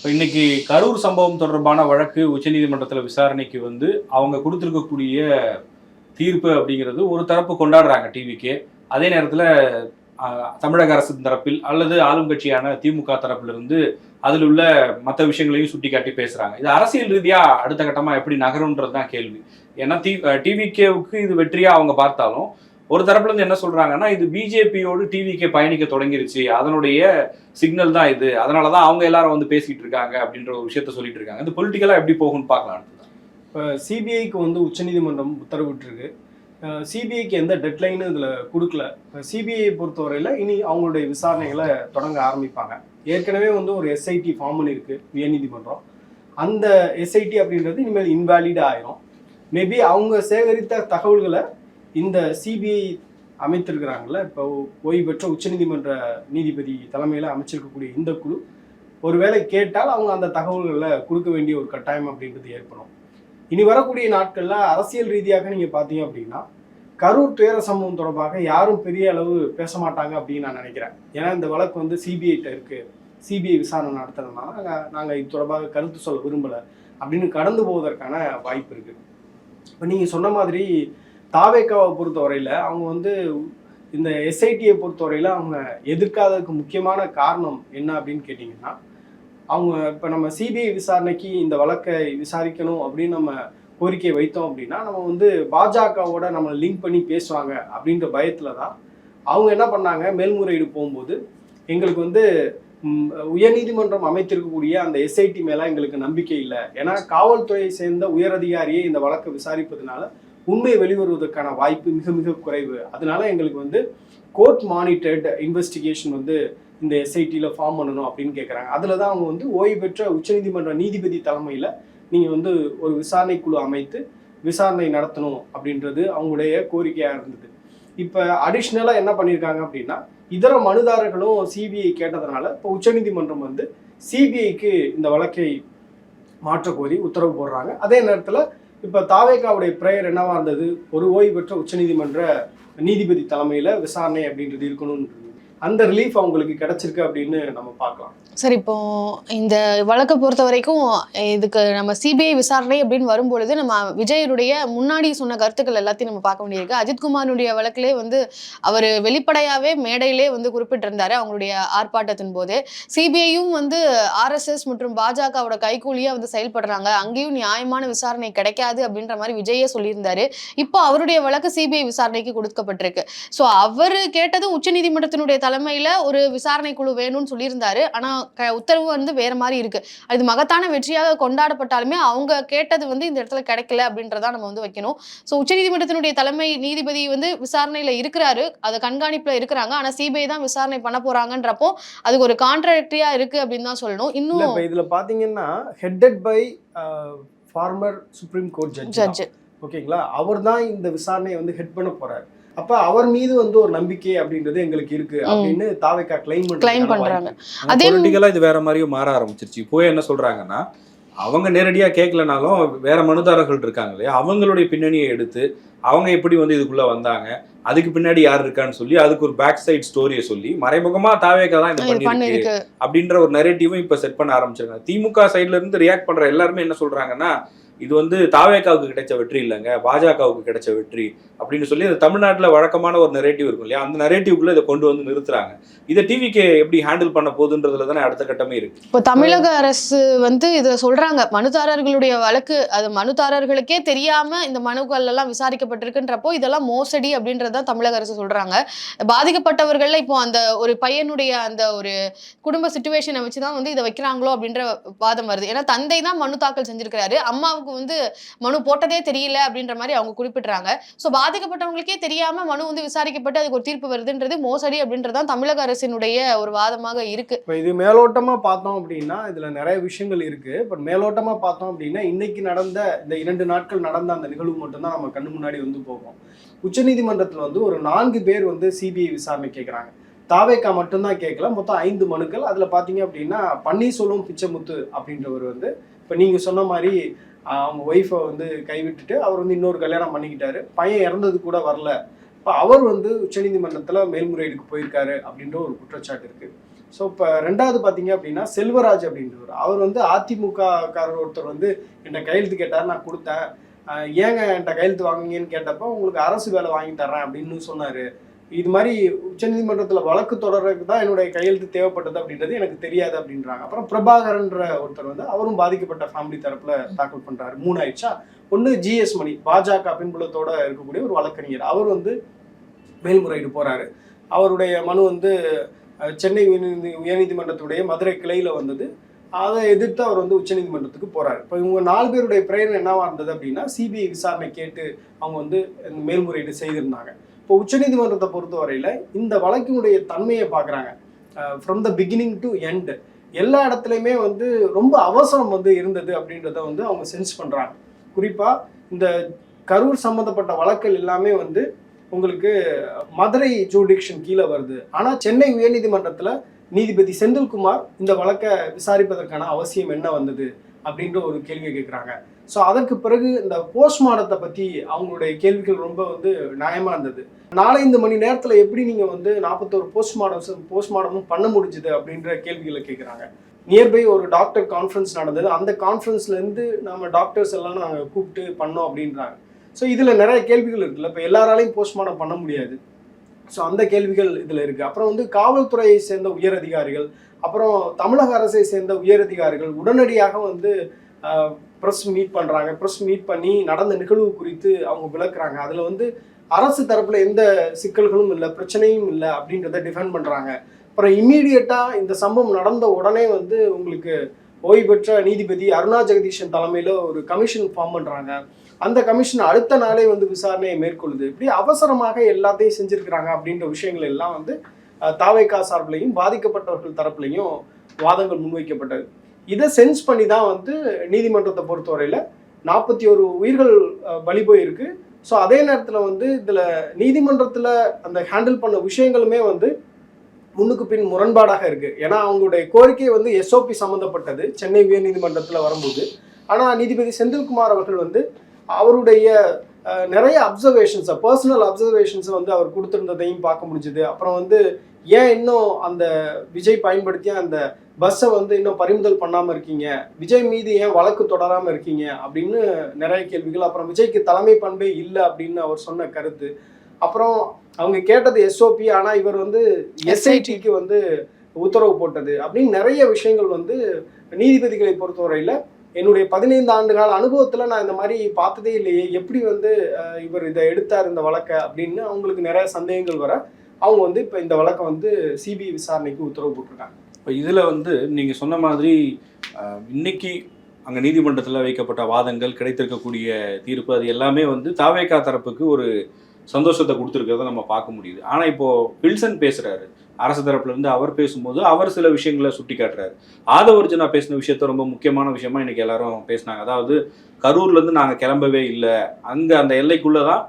இப்போ இன்னைக்கு கரூர் சம்பவம் தொடர்பான வழக்கு உச்சநீதிமன்றத்தில் விசாரணைக்கு வந்து அவங்க கொடுத்துருக்கக்கூடிய தீர்ப்பு அப்படிங்கிறது ஒரு தரப்பு கொண்டாடுறாங்க டிவிக்கு அதே நேரத்தில் தமிழக அரசு தரப்பில் அல்லது ஆளும் கட்சியான திமுக தரப்பிலிருந்து அதில் உள்ள மற்ற விஷயங்களையும் சுட்டிக்காட்டி பேசுறாங்க. இது அரசியல் ரீதியாக அடுத்த கட்டமாக எப்படி நகரும்ன்றது தான் கேள்வி. ஏன்னா டி டிவிகேவுக்கு இது வெற்றியாக அவங்க பார்த்தாலும் ஒரு தரப்புல இருந்து என்ன சொல்றாங்கன்னா இது பிஜேபியோடு டிவிக்கே பயணிக்க தொடங்கிருச்சு. அதனுடைய சிக்னல் தான் இது. அதனாலதான் அவங்க எல்லாரும் வந்து பேசிட்டு இருக்காங்க அப்படின்ற ஒரு விஷயத்த சொல்லிட்டு இருக்காங்க. இந்த பொலிட்டிக்கலா எப்படி போகும்னு பார்க்கலாம் இப்போ சிபிஐக்கு வந்து உச்சநீதிமன்றம் உத்தரவிட்டிருக்கு. சிபிஐக்கு எந்த டெட்லைனும் இதில் கொடுக்கல. சிபிஐ பொறுத்தவரையில் இனி அவங்களுடைய விசாரணைகளை தொடங்க ஆரம்பிப்பாங்க. ஏற்கனவே வந்து ஒரு எஸ்ஐடி ஃபார்ம் பண்ணியிருக்கு உயர்நீதிமன்றம். அந்த எஸ்ஐடி அப்படின்றது இனிமேல் இன்வேலிட் ஆயிரும். மேபி அவங்க சேகரித்த தகவல்களை இந்த சிபிஐ அமைத்திருக்கிறாங்கள இப்போ ஓய்வு பெற்ற உச்சநீதிமன்ற நீதிபதி தலைமையில் அமைச்சிருக்கக்கூடிய இந்த குழு ஒருவேளை கேட்டால் அவங்க அந்த தகவல்களை கொடுக்க வேண்டிய ஒரு கட்டாயம் அப்படின்றது ஏற்படும். இனி வரக்கூடிய நாட்களில் அரசியல் ரீதியாக நீங்கள் பார்த்தீங்க அப்படின்னா கரூர் துயர சம்பவம் தொடர்பாக யாரும் பெரிய அளவு பேச மாட்டாங்க அப்படின்னு நான் நினைக்கிறேன். ஏன்னா இந்த வழக்கு வந்து சிபிஐட்ட இருக்குது சிபிஐ விசாரணை நடத்துறதுனால நாங்கள் நாங்கள் இது தொடர்பாக கருத்து சொல்ல விரும்பலை அப்படின்னு கடந்து போவதற்கான வாய்ப்பு இருக்குது இப்போ நீங்கள் சொன்ன மாதிரி தாவேக்காவை பொறுத்தவரையில் அவங்க வந்து இந்த எஸ்ஐடியை பொறுத்தவரையில் அவங்க எதிர்க்காததுக்கு முக்கியமான காரணம் என்ன அப்படின்னு கேட்டிங்கன்னா அவங்க இப்போ நம்ம சிபிஐ விசாரணைக்கு இந்த வழக்கை விசாரிக்கணும் அப்படின்னு நம்ம கோரிக்கை வைத்தோம் அப்படின்னா நம்ம வந்து பாஜகவோட நம்ம லிங்க் பண்ணி பேசுவாங்க அப்படின்ற பயத்தில் தான் அவங்க என்ன பண்ணாங்க? மேல்முறையீடு போகும்போது எங்களுக்கு வந்து உயர்நீதிமன்றம் அமைத்திருக்கக்கூடிய அந்த எஸ்ஐடி மேலே எங்களுக்கு நம்பிக்கை இல்லை. ஏன்னா காவல்துறையை சேர்ந்த உயரதிகாரியை இந்த வழக்கை விசாரிப்பதனால உண்மையை வெளிவருவதற்கான வாய்ப்பு மிக மிக குறைவு. அதனால எங்களுக்கு வந்து கோர்ட் மானிட்டர்ட் இன்வெஸ்டிகேஷன் வந்து இந்த எஸ்ஐடியில் ஃபார்ம் பண்ணணும் அப்படின்னு கேட்குறாங்க அதில் தான் அவங்க வந்து ஓய்வு பெற்ற உச்சநீதிமன்ற நீதிபதி தலைமையில் நீங்கள் வந்து ஒரு விசாரணை குழு அமைத்து விசாரணை நடத்தணும் அப்படின்றது அவங்களுடைய கோரிக்கையாக இருந்தது. இப்போ அடிஷ்னலாக என்ன பண்ணியிருக்காங்க அப்படின்னா இதர மனுதாரர்களும் சிபிஐ கேட்டதுனால இப்போ உச்சநீதிமன்றம் வந்து சிபிஐக்கு இந்த வழக்கை மாற்றக்கோரி உத்தரவு போடுறாங்க. அதே நேரத்தில் இப்போ தாவேகாவுடைய பிரேயர் என்னவா இருந்தது? ஒரு ஓய்வு பெற்ற உச்சநீதிமன்ற நீதிபதி தலைமையில் விசாரணை அப்படின்றது இருக்கணும்ன்றது அந்த ரிலீஃப் அவங்களுக்கு கிடைச்சிருக்கு அப்படின்னு நம்ம பார்க்கலாம். சரி இப்போ இந்த வழக்கை பொறுத்த வரைக்கும் இதுக்கு நம்ம சிபிஐ விசாரணை அப்படின்னு வரும்பொழுது நம்ம விஜயருடைய முன்னாடி சொன்ன கருத்துக்கள் எல்லாத்தையும் நம்ம பார்க்க வேண்டியிருக்கு. அஜித்குமாருடைய வழக்கிலே வந்து அவர் வெளிப்படையாவே மேடையிலே வந்து குறிப்பிட்டிருந்தாரு அவங்களுடைய ஆர்ப்பாட்டத்தின் போது. சிபிஐயும் வந்து ஆர்எஸ்எஸ் மற்றும் பாஜகவோட கைகூலியா வந்து செயல்படுறாங்க. அங்கேயும் நியாயமான விசாரணை கிடைக்காது அப்படின்ற மாதிரி விஜயே சொல்லியிருந்தாரு. இப்போ அவருடைய வழக்கு சிபிஐ விசாரணைக்கு கொடுக்கப்பட்டிருக்கு. ஸோ அவர் கேட்டதும் உச்சநீதிமன்றத்தினுடைய தலைமையில ஒரு விசாரணை குழு வேணும்னு சொல்லியிருந்தாரு. ஆனா க- உத்தரவு வந்து வேற மாதிரி இருக்கு. அது மகத்தான வெற்றியாக கொண்டாடப்பட்டாலுமே அவங்க கேட்டது வந்து இந்த இடத்துல கிடைக்கல அப்படின்றதா நம்ம வந்து வைக்கணும். ஸோ உச்சநீதிமன்றத்தினுடைய தலைமை நீதிபதி வந்து விசாரணையில இருக்கிறாரு. அதை கண்காணிப்புல இருக்கிறாங்க. ஆனா சிபிஐ தான் விசாரணை பண்ண போறாங்கன்றப்போ அதுக்கு ஒரு கான்ட்ராக்டரியா இருக்கு அப்படின்னு தான் சொல்லணும். இன்னும் இதில் பார்த்தீங்கன்னா headed by former supreme court judge ஓகேங்களா? அவர் தான் இந்த விசாரணையை வந்து ஹெட் பண்ண போறாரு. அப்ப அவர் மீது வந்து ஒரு நம்பிக்கை அப்படின்றது எங்களுக்கு இருக்கு அப்படின்னு தாவேக்கா கிளைம் Claim பண்றாங்க. அதே இது வேற மாதிரியும் மாற ஆரம்பிச்சிருச்சு. இப்போ என்ன சொல்றாங்கன்னா அவங்க நேரடியா கேட்கலனாலும் வேற மனுதாரர்கள் இருக்காங்க இல்லையா? அவங்களுடைய பின்னணியை எடுத்து அவங்க எப்படி வந்து இதுக்குள்ள வந்தாங்க அதுக்கு பின்னாடி யார் இருக்கான்னு சொல்லி அதுக்கு ஒரு பேக் சைடு ஸ்டோரியை சொல்லி மறைமுகமா தாவேக்கா தான் இது பண்ணிருக்கு அப்படின்ற ஒரு நெரேட்டிவும் இப்ப செட் பண்ண ஆரம்பிச்சிருக்காங்க. திமுக சைடுல இருந்து ரியாக்ட் பண்ற எல்லாருமே என்ன சொல்றாங்கன்னா இது வந்து தாவேக்காவுக்கு கிடைச்ச வெற்றி இல்லைங்க பாஜகவுக்கு கிடைச்ச வெற்றி அப்படின்னு சொல்லி அது தமிழ்நாட்டில் வழக்கமான ஒரு நெரேட்டிவ் இருக்கும் இல்லையா? அந்த நெரேட்டிவ்க்குள்ள இதை கொண்டு வந்து நிறுத்துறாங்க. இதை டிவிக்கு எப்படி ஹேண்டில் பண்ண போகுதுன்றதுல தானே அடுத்த கட்டமே இருக்கு. இப்போ தமிழக அரசு வந்து இதை சொல்றாங்க. மனுதாரர்களுடைய வழக்கு அது மனுதாரர்களுக்கே தெரியாம இந்த மனுக்கள் எல்லாம் விசாரிக்கப்பட்டிருக்குன்றப்போ இதெல்லாம் மோசடி அப்படின்றத தமிழக அரசு சொல்றாங்க. பாதிக்கப்பட்டவர்கள்ல இப்போ அந்த ஒரு பையனுடைய அந்த ஒரு குடும்ப சுச்சுவேஷனை வச்சு தான் வந்து இதை வைக்கிறாங்களோ அப்படின்ற வாதம் வருது. ஏன்னா தந்தை தான் மனு தாக்கல் செஞ்சிருக்கிறாரு. அம்மாவுக்கு வந்து மனு போட்டதே தெரியல அப்படின்ற மாதிரி அவங்க குறிப்பிடுறாங்க. ஸோ பாதிக்கப்பட்டவங்களுக்கே தெரியாம மனு வந்து விசாரிக்கப்பட்டு அதுக்கு ஒரு தீர்ப்பு வருதுன்றது மோசடி அப்படின்றதான் தமிழக அரசினுடைய ஒரு வாதமாக இருக்கு. இப்போ இது மேலோட்டமா பார்த்தோம் அப்படின்னா இதுல நிறைய விஷயங்கள் இருக்கு. பட் மேலோட்டமா பார்த்தோம் அப்படின்னா இன்னைக்கு நடந்த இந்த இரண்டு நாட்கள் நடந்த அந்த நிகழ்வு மட்டும்தான் நம்ம கண்ணு முன்னாடி வந்து போகும். உச்சநீதிமன்றத்தில் வந்து ஒரு நான்கு பேர் வந்து சிபிஐ விசாரணை கேட்குறாங்க தாவேக்கா மட்டும்தான் கேட்கல மொத்தம் ஐந்து மனுக்கள். அதில் பார்த்தீங்க அப்படின்னா பன்னீர்செல்வம் பிச்சைமுத்து அப்படின்றவர் வந்து இப்போ நீங்கள் சொன்ன மாதிரி அவங்க ஒய்ஃபை வந்து கைவிட்டுட்டு அவர் வந்து இன்னொரு கல்யாணம் பண்ணிக்கிட்டாரு. பையன் இறந்தது கூட வரல. இப்போ அவர் வந்து உச்சநீதிமன்றத்தில் மேல்முறையீடுக்கு போயிருக்காரு அப்படின்ற ஒரு குற்றச்சாட்டு இருக்கு. ஸோ இப்போ ரெண்டாவது பார்த்தீங்க அப்படின்னா செல்வராஜ் அப்படின்றவர். அவர் வந்து அதிமுக காரர் ஒருத்தர் வந்து என்னை கையெழுத்து கேட்டார் நான் கொடுத்தேன். ஏங்க என்கிட்ட கையெழுத்து வாங்குங்கன்னு கேட்டப்போ உங்களுக்கு அரசு வேலை வாங்கி தர்றேன் அப்படின்னு சொன்னார். இது மாதிரி உச்சநீதிமன்றத்தில் வழக்கு தொடர்றதுக்கு தான் என்னுடைய கையெழுத்து தேவைப்பட்டது அப்படின்றது எனக்கு தெரியாது அப்படின்றாங்க. அப்புறம் பிரபாகரன்ற ஒருத்தர் வந்து அவரும் பாதிக்கப்பட்ட ஃபேமிலி தரப்புல தாக்கல் பண்றாரு. மூணு ஆயிடுச்சா ஒன்று ஜிஎஸ் மணி பாஜக பின்புலத்தோட இருக்கக்கூடிய ஒரு வழக்கறிஞர். அவர் வந்து மேல்முறையீடு போறாரு. அவருடைய மனு வந்து சென்னை உயர்நீதி உயர்நீதிமன்றத்துடைய மதுரை கிளையில வந்தது. அதை எதிர்த்து அவர் வந்து உச்சநீதிமன்றத்துக்கு போறாரு. இப்போ இவங்க நாலு பேருடைய பிரேரணை என்னவா இருந்தது அப்படின்னா சிபிஐ விசாரணை கேட்டு அவங்க வந்து மேல்முறையீடு செய்திருந்தாங்க. இப்போ உச்சநீதிமன்றத்தை பொறுத்தவரையில் இந்த வழக்கினுடைய தன்மையை பார்க்குறாங்க. From the beginning to end எல்லா இடத்துலையுமே வந்து ரொம்ப அவசரம் வந்து இருந்தது அப்படின்றத வந்து அவங்க சென்ஸ் பண்ணுறாங்க குறிப்பாக இந்த கரூர் சம்மந்தப்பட்ட வழக்கள் எல்லாமே வந்து உங்களுக்கு மதுரை ஜூடிக்ஷன் கீழே வருது. ஆனால் சென்னை உயர்நீதிமன்றத்தில் நீதிபதி செந்தில்குமார் இந்த வழக்கை விசாரிப்பதற்கான அவசியம் என்ன வந்தது? அப்படின்ற ஒரு கேள்வியை கேட்குறாங்க ஸோ அதற்கு பிறகு இந்த போஸ்ட்மார்டத்தை பற்றி அவங்களுடைய கேள்விகள் ரொம்ப வந்து நியாயமாக இருந்தது. நாலஞ்சு மணி நேரத்தில் எப்படி நீங்கள் வந்து நாற்பத்தோரு போஸ்ட்மார்டம் போஸ்ட்மார்டமும் பண்ண முடிஞ்சுது அப்படின்ற கேள்விகளை கேட்குறாங்க நியர்பை ஒரு டாக்டர் கான்ஃபரன்ஸ் நடந்தது. அந்த கான்ஃபரன்ஸ்லேருந்து நம்ம டாக்டர்ஸ் எல்லாம் நாங்கள் கூப்பிட்டு பண்ணோம் அப்படின்றாங்க. ஸோ இதில் நிறைய கேள்விகள் இருக்குல்ல. இப்போ எல்லாராலையும் போஸ்ட்மார்டம் பண்ண முடியாது. ஸோ அந்த கேள்விகள் இதில் இருக்குது அப்புறம் வந்து காவல்துறையை சேர்ந்த உயர் அதிகாரிகள் அப்புறம் தமிழக அரசை சேர்ந்த உயர் அதிகாரிகள் உடனடியாக வந்து ப்ரெஸ் மீட் பண்ணுறாங்க ப்ரெஸ் மீட் பண்ணி நடந்த நிகழ்வு குறித்து அவங்க விளக்குறாங்க. அதில் வந்து அரசு தரப்பில் எந்த சிக்கல்களும் இல்லை பிரச்சனையும் இல்லை அப்படின்றத டிஃபெண்ட் பண்ணுறாங்க அப்புறம் இம்மீடியட்டாக இந்த சம்பவம் நடந்த உடனே வந்து உங்களுக்கு ஓய்வு பெற்ற நீதிபதி அருணா ஜெகதீஷன் தலைமையில் ஒரு கமிஷன் ஃபார்ம் பண்ணுறாங்க அந்த கமிஷன் அடுத்த நாளே வந்து விசாரணையை மேற்கொள்ளுது. இப்படி அவசரமாக எல்லாத்தையும் செஞ்சிருக்கிறாங்க அப்படின்ற விஷயங்கள் எல்லாம் வந்து தாவைக்கா சார்பிலையும் பாதிக்கப்பட்டவர்கள் தரப்புலையும் வாதங்கள் முன்வைக்கப்பட்டது. இதை சென்ஸ் பண்ணி தான் வந்து நீதிமன்றத்தை பொறுத்தவரையில் நாற்பத்தி ஒரு உயிர்கள் பலி போயிருக்கு. ஸோ அதே நேரத்தில் வந்து இதில் நீதிமன்றத்தில் அந்த ஹேண்டில் பண்ண விஷயங்களுமே வந்து முன்னுக்கு பின் முரண்பாடாக இருக்கு. ஏன்னா அவங்களுடைய கோரிக்கை வந்து எஸ்ஓபி சம்மந்தப்பட்டது சென்னை உயர் நீதிமன்றத்தில் வரும்போது. ஆனால் நீதிபதி செந்தில்குமார் அவர்கள் வந்து அவருடைய நிறைய அப்சர்வேஷன்ஸை பர்சனல் அப்சர்வேஷன்ஸை வந்து அவர் கொடுத்துருந்ததையும் பார்க்க முடிஞ்சுது. அப்புறம் வந்து ஏன் இன்னும் அந்த விஜய் பயன்படுத்திய அந்த பஸ்ஸை வந்து இன்னும் பறிமுதல் பண்ணாமல் இருக்கீங்க? விஜய் மீது ஏன் வழக்கு தொடராமல் இருக்கீங்க? அப்படின்னு நிறைய கேள்விகள். அப்புறம் விஜய்க்கு தலைமை பண்பே இல்லை அப்படின்னு அவர் சொன்ன கருத்து. அப்புறம் அவங்க கேட்டது எஸ்ஓபி ஆனால் இவர் வந்து எஸ்ஐடிக்கு வந்து உத்தரவு போட்டது. அப்படின்னு நிறைய விஷயங்கள் வந்து நீதிபதிகளை பொறுத்தவரையில் என்னுடைய பதினைந்து ஆண்டு கால அனுபவத்தில் நான் இந்த மாதிரி பார்த்ததே இல்லையே. எப்படி வந்து இவர் இதை எடுத்தார் இந்த வழக்கை அப்படின்னு அவங்களுக்கு நிறைய சந்தேகங்கள் வர அவங்க வந்து இப்போ இந்த வழக்கை வந்து சிபிஐ விசாரணைக்கு உத்தரவு போட்டிருக்காங்க. இப்போ இதில் வந்து நீங்கள் சொன்ன மாதிரி இன்னைக்கு அங்கே நீதிமன்றத்தில் வைக்கப்பட்ட வாதங்கள் கிடைத்திருக்கக்கூடிய தீர்ப்பு அது எல்லாமே வந்து தாவேக்கா தரப்புக்கு ஒரு சந்தோஷத்தை கொடுத்துருக்கிறத நம்ம பார்க்க முடியுது. ஆனால் இப்போது வில்சன் பேசுகிறாரு அரசு தரப்புல இருந்து அவர் பேசும்போது அவர் சில விஷயங்களை சுட்டி காட்டுறாரு ஆதவர்ஜனா பேசின விஷயத்த ரொம்ப முக்கியமான விஷயமா இன்னைக்கு எல்லாரும் பேசினாங்க. அதாவது கரூர்ல இருந்து நாங்க கிளம்பவே இல்லை. அங்க அந்த எல்லைக்குள்ளே தான்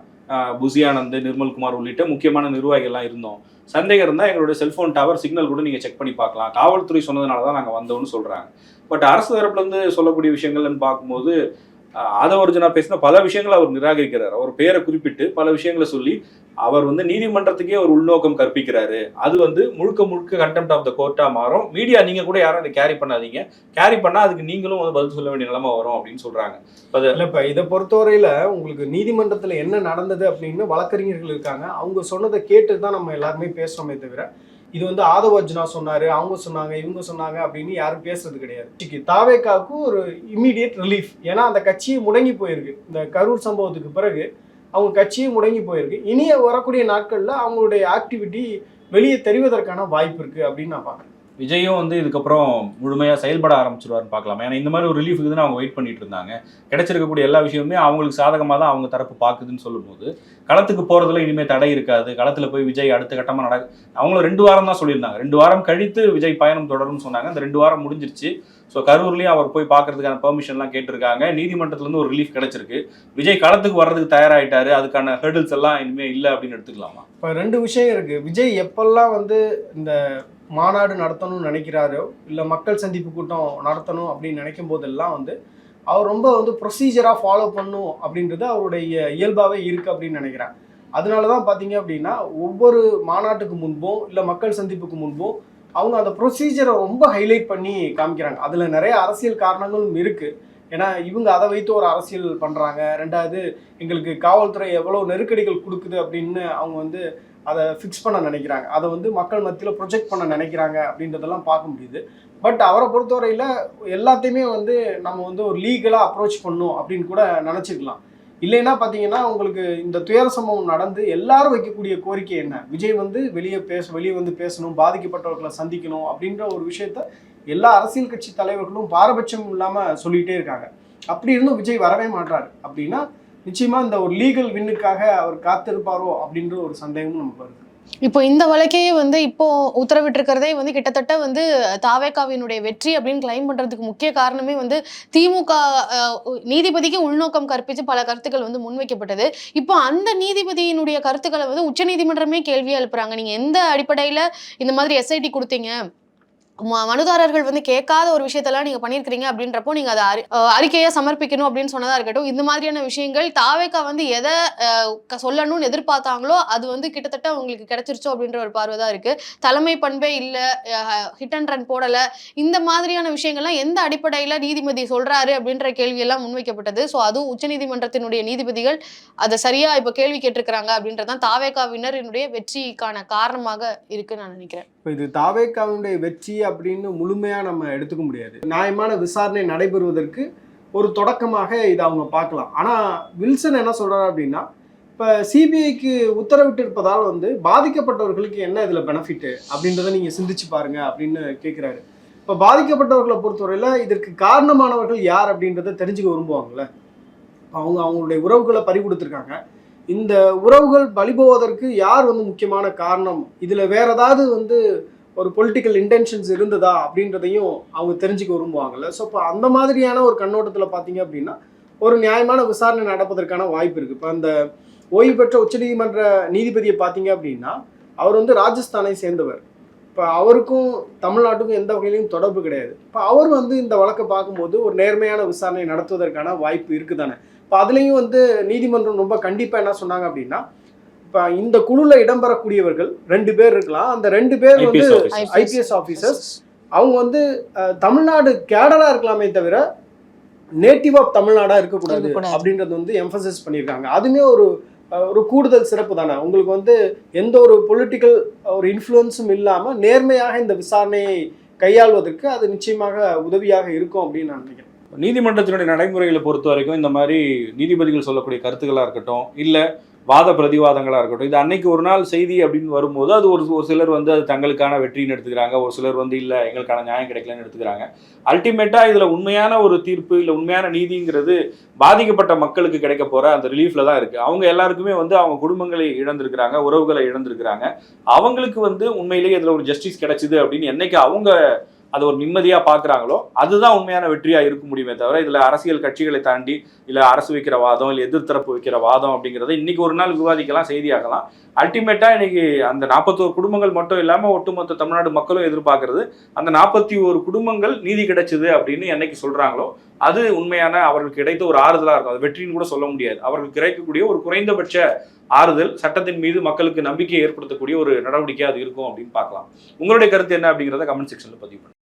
புசியானந்த் நிர்மல்குமார் உள்ளிட்ட முக்கியமான நிர்வாகிகள்லாம் இருந்தோம். சந்தேகம் இருந்தால் எங்களுடைய செல்போன் டவர் சிக்னல் கூட நீங்கள் செக் பண்ணி பார்க்கலாம். காவல்துறை சொன்னதுனால தான் நாங்கள் வந்தோம்னு சொல்கிறாங்க பட் அரசு தரப்புலேருந்து சொல்லக்கூடிய விஷயங்கள்னு பார்க்கும்போது ஆதவர்ஜனா பேசின பல விஷயங்களை அவர் நிராகரிக்கிறார். அவர் பேரை குறிப்பிட்டு பல விஷயங்களை சொல்லி அவர் வந்து நீதிமன்றத்துக்கே ஒரு உள்நோக்கம் கற்பிக்கிறாரு. அது வந்து முழுக்க முழுக்க கண்டெம்ட் ஆஃப் த கோர்ட்டா மாறும். மீடியா நீங்க கூட யாரும் இதை கேரி பண்ணாதீங்க. கேரி பண்ணா அதுக்கு நீங்களும் வந்து பதில் சொல்ல வேண்டிய நிலைமை வரும் அப்படின்னு சொல்றாங்க. இல்லை இப்போ இதை பொறுத்தவரையில உங்களுக்கு நீதிமன்றத்தில் என்ன நடந்தது அப்படின்னு வழக்கறிஞர்கள் இருக்காங்க. அவங்க சொன்னதை கேட்டு தான் நம்ம எல்லாருமே பேசுறோமே தவிர இது வந்து ஆதவர்ஜுனா சொன்னாரு அவங்க சொன்னாங்க இவங்க சொன்னாங்க அப்படின்னு யாரும் பேசுறது கிடையாது. இன்னைக்கு தாவேக்காவுக்கு ஒரு இம்மீடியட் ரிலீஃப் ஏன்னா அந்த கட்சி முடங்கி போயிருக்கு. இந்த கரூர் சம்பவத்துக்கு பிறகு அவங்க கட்சியே முடங்கி போயிருக்கு. இனிய வரக்கூடிய நாட்களில் அவங்களுடைய ஆக்டிவிட்டி வெளியே தெரிவதற்கான வாய்ப்பு இருக்கு அப்படின்னு நான் பார்க்குறேன். விஜயும் வந்து இதுக்கப்புறம் முழுமையாக செயல்பட ஆரம்பிச்சிருவாருன்னு பார்க்கலாம். ஏன்னா இந்த மாதிரி ஒரு ரிலீஃப் இருக்குதுன்னு அவங்க வெயிட் பண்ணிட்டு இருந்தாங்க. கிடைச்சிருக்கக்கூடிய எல்லா விஷயமுமே அவங்களுக்கு சாதகமாக தான் அவங்க தரப்பு பார்க்குதுன்னு சொல்லும்போது களத்துக்கு போகிறதுல இனிமேல் தடை இருக்காது. களத்தில் போய் விஜய் அடுத்த கட்டமாக நட அவங்களும் ரெண்டு வாரம் தான் சொல்லியிருந்தாங்க. ரெண்டு வாரம் கழித்து விஜய் பயணம் தொடரும்னு சொன்னாங்க. அந்த ரெண்டு வாரம் முடிஞ்சிருச்சு. ஸோ கரூர்லேயும் அவர் போய் பார்க்கறதுக்கான பெர்மிஷன்லாம் கேட்டிருக்காங்க. நீதிமன்றத்துலேருந்து ஒரு ரிலீஃப் கிடைச்சிருக்கு. விஜய் களத்துக்கு வர்றதுக்கு தயாராகிட்டாரு அதுக்கான ஹெர்டில்ஸ் எல்லாம் இனிமேல் இல்லை அப்படின்னு எடுத்துக்கலாமா? இப்போ ரெண்டு விஷயம் இருக்குது விஜய் எப்பெல்லாம் வந்து இந்த மாநாடு நடத்தணும்னு நினைக்கிறாரோ இல்லை மக்கள் சந்திப்பு கூட்டம் நடத்தணும் அப்படின்னு நினைக்கும் போதெல்லாம் வந்து அவர் ரொம்ப வந்து ப்ரொசீஜராக ஃபாலோ பண்ணும் அப்படின்றது அவருடைய இயல்பாகவே இருக்குது அப்படின்னு நினைக்கிறேன். அதனால தான் பார்த்தீங்க அப்படின்னா ஒவ்வொரு மாநாட்டுக்கு முன்பும் இல்லை மக்கள் சந்திப்புக்கு முன்பும் அவங்க அந்த ப்ரொசீஜரை ரொம்ப ஹைலைட் பண்ணி காமிக்கிறாங்க. அதில் நிறைய அரசியல் காரணங்களும் இருக்குது ஏன்னா இவங்க அதை வைத்து ஒரு அரசியல் பண்ணுறாங்க ரெண்டாவது எங்களுக்கு காவல்துறை எவ்வளோ நெருக்கடிகள் கொடுக்குது அப்படின்னு அவங்க வந்து அதை ஃபிக்ஸ் பண்ண நினைக்கிறாங்க. அதை வந்து மக்கள் மத்தியில் ப்ரொஜெக்ட் பண்ண நினைக்கிறாங்க அப்படின்றதெல்லாம் பார்க்க முடியுது. பட் அவரை பொறுத்தவரையில் எல்லாத்தையுமே வந்து நம்ம வந்து ஒரு லீகலாக அப்ரோச் பண்ணும் அப்படின்னு கூட நினச்சிக்கலாம். இல்லைன்னா பார்த்தீங்கன்னா உங்களுக்கு இந்த துயர சம்பவம் நடந்து எல்லாரும் வைக்கக்கூடிய கோரிக்கை என்ன? விஜய் வந்து வெளியே பேச வெளியே வந்து பேசணும் பாதிக்கப்பட்டவர்களை சந்திக்கணும் அப்படின்ற ஒரு விஷயத்த எல்லா அரசியல் கட்சி தலைவர்களும் பாரபட்சம் இல்லாமல் சொல்லிகிட்டே இருக்காங்க. அப்படி இருந்தும் விஜய் வரவே மாட்டார் அப்படின்னா நிச்சயமா இந்த ஒரு லீகல் வின்னுக்காக அவர் காத்திருப்பாரோ அப்படின்ற ஒரு சந்தேகமும் நமக்கு வருது. இப்போ இந்த வழக்கையே வந்து இப்போ உத்தரவிட்டிருக்கிறதே வந்து கிட்டத்தட்ட வந்து தாவேக்காவினுடைய வெற்றி அப்படின்னு கிளைம் பண்றதுக்கு முக்கிய காரணமே வந்து திமுக நீதிபதிக்கு உள்நோக்கம் கற்பித்து பல கருத்துக்கள் வந்து முன்வைக்கப்பட்டது. இப்போ அந்த நீதிபதியினுடைய கருத்துக்களை வந்து உச்சநீதிமன்றமே கேள்வியை எழுப்புறாங்க. நீங்க எந்த அடிப்படையில இந்த மாதிரி எஸ்ஐடி கொடுத்தீங்க? மனுதாரர்கள் வந்து கேட்காத ஒரு விஷயத்தெல்லாம் நீங்க பண்ணியிருக்கிறீங்க அப்படின்றப்போ நீங்க அதை அறி- அறிக்கையை சமர்ப்பிக்கணும் அப்படின்னு சொன்னதா இருக்கட்டும். இந்த மாதிரியான விஷயங்கள் தாவேக்கா வந்து எதை க- சொல்லணும்னு எதிர்பார்த்தாங்களோ அது வந்து கிட்டத்தட்ட அவங்களுக்கு கிடைச்சிருச்சோ அப்படின்ற ஒரு பார்வை தான் இருக்கு. தலைமை பண்பே இல்ல ஹிட் அண்ட் ரன் போடல. இந்த மாதிரியான விஷயங்கள்லாம் எந்த அடிப்படையில நீதிபதி சொல்றாரு அப்படின்ற கேள்வியெல்லாம் முன்வைக்கப்பட்டது. ஸோ அதுவும் உச்சநீதிமன்றத்தினுடைய நீதிபதிகள் அதை சரியா இப்ப கேள்வி கேட்டிருக்கிறாங்க அப்படின்றதான் தாவேக்காவினரினுடைய வெற்றிக்கான காரணமாக இருக்குன்னு நான் நினைக்கிறேன். இது தாவேக்காவினுடைய வெற்றி அப்படின்னு முழுமையாக நம்ம எடுத்துக்க முடியாது. நியாயமான விசாரணை நடைபெறுவதற்கு ஒரு தொடக்கமாக இதை அவங்க பார்க்கலாம். ஆனால் வில்சன் என்ன சொல்கிறார் அப்படின்னா இப்போ சிபிஐக்கு உத்தரவிட்டு இருப்பதால் வந்து பாதிக்கப்பட்டவர்களுக்கு என்ன இதில் பெனிஃபிட்டு அப்படின்றத நீங்கள் சிந்திச்சு பாருங்க அப்படின்னு கேட்குறாரு இப்போ பாதிக்கப்பட்டவர்களை பொறுத்தவரையில் இதற்கு காரணமானவர்கள் யார் அப்படின்றத தெரிஞ்சுக்க விரும்புவாங்கல்ல? அவங்க அவங்களுடைய உறவுகளை பறி கொடுத்துருக்காங்க. இந்த உறவுகள் பலிபோவதற்கு யார் வந்து முக்கியமான காரணம்? இதில் வேற ஏதாவது வந்து ஒரு பொலிட்டிக்கல் இன்டென்ஷன்ஸ் இருந்ததா அப்படின்றதையும் அவங்க தெரிஞ்சுக்க விரும்புவாங்கல்ல. ஸோ இப்போ அந்த மாதிரியான ஒரு கண்ணோட்டத்தில் பார்த்தீங்க அப்படின்னா ஒரு நியாயமான விசாரணை நடப்பதற்கான வாய்ப்பு இருக்குது இப்போ அந்த ஓய்வு பெற்ற உச்சநீதிமன்ற நீதிபதியை பார்த்தீங்க அப்படின்னா அவர் வந்து ராஜஸ்தானை சேர்ந்தவர். இப்போ அவருக்கும் தமிழ்நாட்டுக்கும் எந்த வகையிலையும் தொடர்பு கிடையாது. இப்போ அவர் வந்து இந்த வழக்கை பார்க்கும்போது ஒரு நேர்மையான விசாரணை நடத்துவதற்கான வாய்ப்பு இருக்குது தானே இப்போ அதுலேயும் வந்து நீதிமன்றம் ரொம்ப கண்டிப்பாக என்ன சொன்னாங்க அப்படின்னா இப்போ இந்த குழுல இடம்பெறக்கூடியவர்கள் ரெண்டு பேர் இருக்கலாம். அந்த ரெண்டு பேர் வந்து IPS officers. ஐபிஎஸ் ஆஃபீஸர்ஸ் அவங்க வந்து தமிழ்நாடு கேடரா இருக்கலாமே தவிர நேட்டிவ் ஆஃப் தமிழ்நாடா இருக்கக்கூடாது. அப்படின்றது வந்து எம்பசைஸ் பண்ணியிருக்காங்க. அதுவுமே ஒரு ஒரு கூடுதல் சிறப்பு தானே. உங்களுக்கு வந்து எந்த ஒரு பொலிட்டிக்கல் ஒரு இன்ஃப்ளூயன்ஸும் இல்லாம நேர்மையாக இந்த விசாரணையை கையாள்வதற்கு அது நிச்சயமாக உதவியாக இருக்கும் அப்படின்னு நான் நினைக்கிறேன். நீதிமன்றத்தினுடைய நடைமுறைகளை பொறுத்த வரைக்கும் இந்த மாதிரி நீதிபதிகள் சொல்லக்கூடிய கருத்துக்களா இருக்கட்டும் இல்ல வாத பிரதிவாதங்களாக இருக்கட்டும். இது அன்னைக்கு ஒரு நாள் செய்தி அப்படின்னு வரும்போது அது ஒரு ஒரு சிலர் வந்து அது தங்களுக்கான வெற்றின்னு எடுத்துக்கிறாங்க. ஒரு சிலர் வந்து இல்லை எங்களுக்கான நியாயம் கிடைக்கலன்னு எடுத்துக்கிறாங்க. அல்டிமேட்டாக இதில் உண்மையான ஒரு தீர்ப்பு இல்லை உண்மையான நீதிங்கிறது பாதிக்கப்பட்ட மக்களுக்கு கிடைக்க போகிற அந்த ரிலீஃபில் தான் இருக்குது அவங்க எல்லாருக்குமே வந்து அவங்க குடும்பங்களை இழந்திருக்கிறாங்க உறவுகளை இழந்திருக்கிறாங்க. அவங்களுக்கு வந்து உண்மையிலேயே இதில் ஒரு ஜஸ்டிஸ் கிடைச்சிது அப்படின்னு என்னைக்கு அவங்க அது ஒரு நிம்மதியா பாக்குறாங்களோ அதுதான் உண்மையான வெற்றியா இருக்க முடியுமே தவிர இதுல அரசியல் கட்சிகளை தாண்டி இல்ல அரசு வைக்கிற வாதம் இல்ல எதிர்த்தரப்பு வைக்கிற வாதம் அப்படிங்கறத இன்னைக்கு ஒரு நாள் விவாதிக்கலாம் செய்தியாகலாம். அல்டிமேட்டா இன்னைக்கு அந்த நாற்பத்தோரு குடும்பங்கள் மட்டும் இல்லாம ஒட்டுமொத்த தமிழ்நாடு மக்களும் எதிர்பார்க்கறது அந்த நாற்பத்தி ஒரு குடும்பங்கள் நீதி கிடைச்சது அப்படின்னு என்னைக்கு சொல்றாங்களோ அது உண்மையான அவர்களுக்கு கிடைத்த ஒரு ஆறுதலா இருக்கும். அது வெற்றின்னு கூட சொல்ல முடியாது. அவர்களுக்கு கிடைக்கக்கூடிய ஒரு குறைந்தபட்ச ஆறுதல் சட்டத்தின் மீது மக்களுக்கு நம்பிக்கையை ஏற்படுத்தக்கூடிய ஒரு நடவடிக்கை அது இருக்கும் அப்படின்னு பார்க்கலாம். உங்களுடைய கருத்து என்ன அப்படிங்கிறத கமெண்ட் செக்ஷன்ல பதிவு பண்ணுங்க